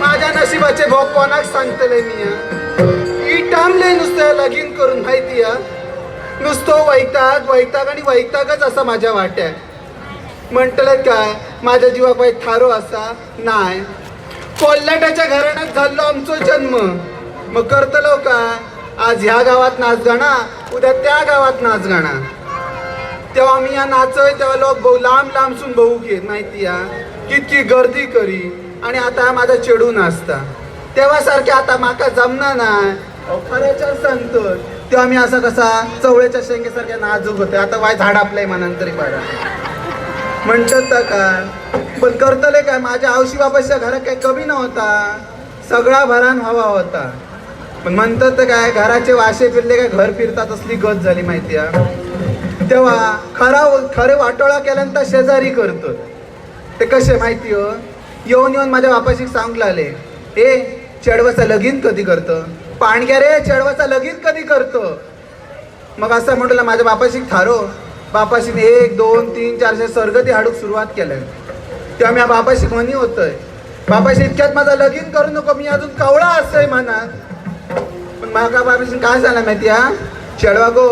माझ्या नशिबाचे भोग कोणाक सांगतले मी इटामले नुसतं लगीन करून माहिती हा? नुसतो वैताग वैताग आणि वैतागच असा माझ्या वाट्याक म्हणटले काय? माझ्या जीवाक वाईट थारो असा? नाय कोल्हाट्याच्या घराण्यात झालो आमचो जन्म. मग करतलो काय? आज ह्या गावात नाच गाणा उद्या त्या गावात नाच गाणा. तेव्हा मी या नाचय तेव्हा लोक बहु लांब लांबसून बघू घेत माहिती या? कितकी गर्दी करी. आणि आता माझा चेडू नाचता. तेव्हा सारखे आता माका जमना नाय खरंच्या खऱ्याच्यान सांगतो. तेव्हा मी असा कसा चवळेच्या शेंगेसारख्या नाजूक होते आता वाय झाड आपलंय मनान तरी पाडा म्हणतात का काय? पण करतले काय? माझ्या आवशी बाबाच्या घरात काय कमी नव्हता. सगळा भरान हवा होता. पण म्हणतात तर काय? घराचे वाशे फिरले काय घर फिरतात असली गत झाली माहिती आहे. तेव्हा खरा खरे वाटोळा केल्यानंतर शेजारी करतो. ते कसे माहिती हो? येऊन येऊन माझ्या बापाशी सांगू लागले ए चेडवाचा लगीन कधी करतं? पाणग्या रे चेडवाचा लगीन कधी करतो? मग असं म्हटलं माझ्या बापाशी थारो बापाशीने एक दोन तीन चारशे सरगती हाडूक सुरुवात केलं तेव्हा मी बापाशी म्हणी होतय. बापाशी इतक्यात माझा लगीन करू नको मी अजून कवळा असतोय मनात पण माका बापाशी काय झालं माहिती हा चेडवा गो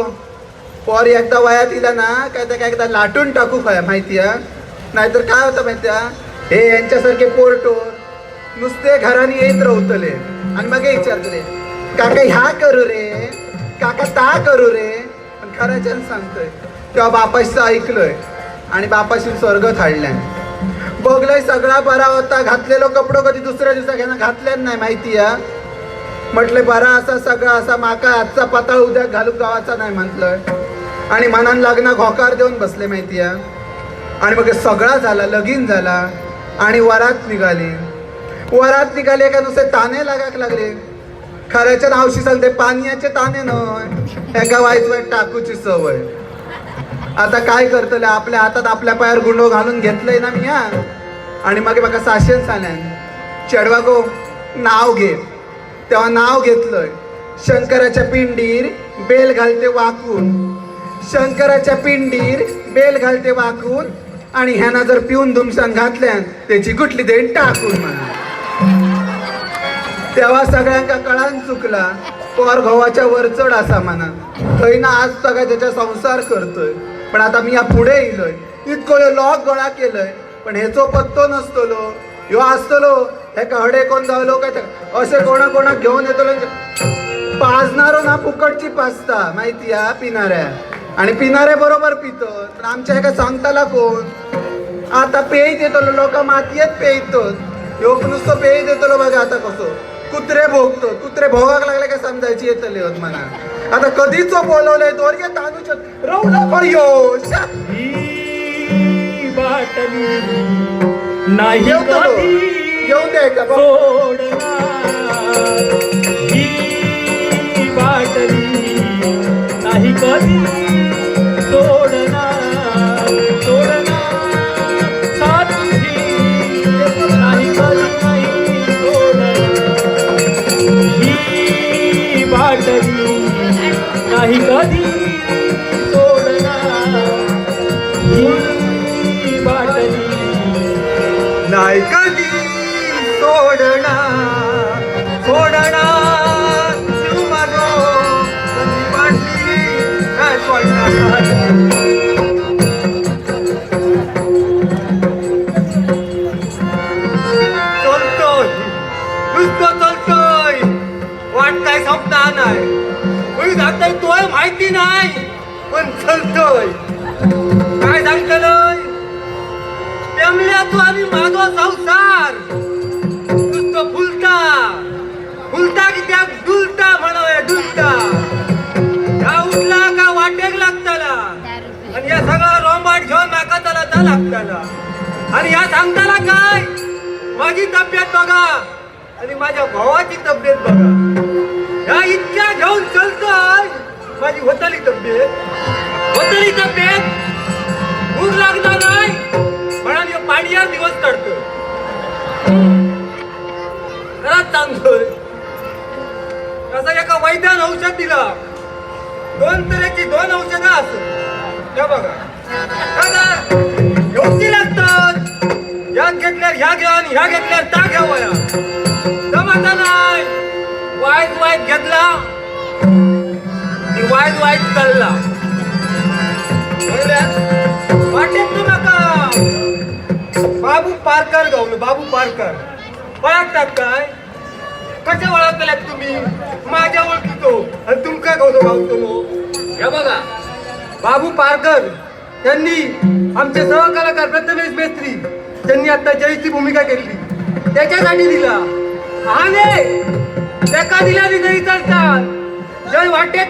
पोर एकदा वयात इला ना काय तर काय एकदा लाटून टाकू काय माहिती हा नाहीतर काय होतं माहिती हा हे यांच्यासारखे पोरटोर नुसते घराने येत रवतले. आणि मग विचारतले काका ह्या करू रे काका ता करू रे. पण खऱ्याच्यान सांगतोय. तेव्हा बापाशीचं ऐकलंय आणि बापाशी स्वर्ग थाडल्यान बघलंय सगळा बरा होता. घातलेलो कपडो कधी दुसऱ्या दिवसा घ्यानं घातल्यान नाही माहिती हा म्हटले बरा असा सगळा असा माका आजचा पाताळ उद्या घालूक गावाचा नाही म्हटलंय आणि मनान लग्न घोकार देऊन बसले माहिती आहे. आणि मग सगळा झाला लगीन झाला आणि वरात निघाली. वरात निघाले का नुसते ताने लागाक लागले. खऱ्याच्या नावशी सांगते पाण्याचे ताने नय. एका वाईट वाईट टाकूची सवय. आता काय करतले आपल्या हातात आपल्या पायावर गुंडो घालून घेतलंय ना मी हा. आणि मग म्हाका साशेन सांगल्यान चेडवा गो नाव घे. तेव्हा नाव घेतलंय. शंकराच्या पिंडीर बेल घालते वाकून. शंकराच्या पिंडीर बेल घालते वाकून. आणि ह्याना जर पिऊन धुमशान घातल्यान त्याची गुटली देईन टाकून म्हणा. तेव्हा सगळ्यांका कळान चुकला पोर घोवाच्या वर चढ असा म्हणा. थंय ना आज सगळ्या त्याचा संसार करतोय. पण आता मी या पुढे येलोय इतको लॉक गोळा केलंय पण हेचो पत्तो नसतलो ह्यो असतलो हे हडे कोण जावलो काय असे कोणा कोणा घेऊन येतलो. पाजणारो ना फुकटची पाजता माहिती हा पिणाऱ्या. आणि पिणाऱ्या बरोबर पितो. पण आमच्या हेका सांगताला कोण आता पेय येतलो लोक मातयेत पेयतत ह्यो नुसतं पेय देतलो बघा आता कसं. कुत्रे भोगतो. कुत्रे भोगाक लागले काय समजायची? येतले होत मला. आता कधीच बोलवलंय दोर ये तांदूळ रवला पण यो नाही येऊ द्याय का ही नाही कधी नाही कधी सोडणार. नाही कधी सोडणार. पण चलतोय काय सांगतलंय तेमल्या तू आम्ही माझा संसार. नुसतं फुलता. फुलता की त्या डुलता म्हणावं डुलता. ह्या उठला का वाटेक लागताला? आणि या सगळा रोंबाट घेऊन नाका त्याला त्या लागताला. आणि या सांगताला काय? माझी तब्येत बघा. आणि माझ्या भावाची तब्येत बघा. ह्या इतक्या घेऊन चलतोय. माझी होतली तब्येत. होतली तब्येत? भूक लागणार नाही म्हणाल पाणीया दिवस काढतो घरात सांगतोय असं एका वैद्यान औषध दिला दोन तऱ्हेची दोन औषधं असत त्या बघा. एवढी लागतात. यात घेतल्यावर ह्या घ्या आणि ह्या घेतल्या त्या घ्यावया जमाताना की वाईट वाईट चालला वाटेत तू नका. बाबू पारकर गावलो बाबू पारकर. ओळखतात काय? कशा ओळखताल्यात तुम्ही? माझ्या ओळखीतो. आणि तुमका गावतो गावतो नो हे बघा बाबू पारकर त्यांनी आमचे सहकलाकार प्रथमेश मेस्त्री त्यांनी आता जयची भूमिका केली त्याच्यासाठी दिला. आणि त्याका दिला विजयी चालतात. जय वाटेत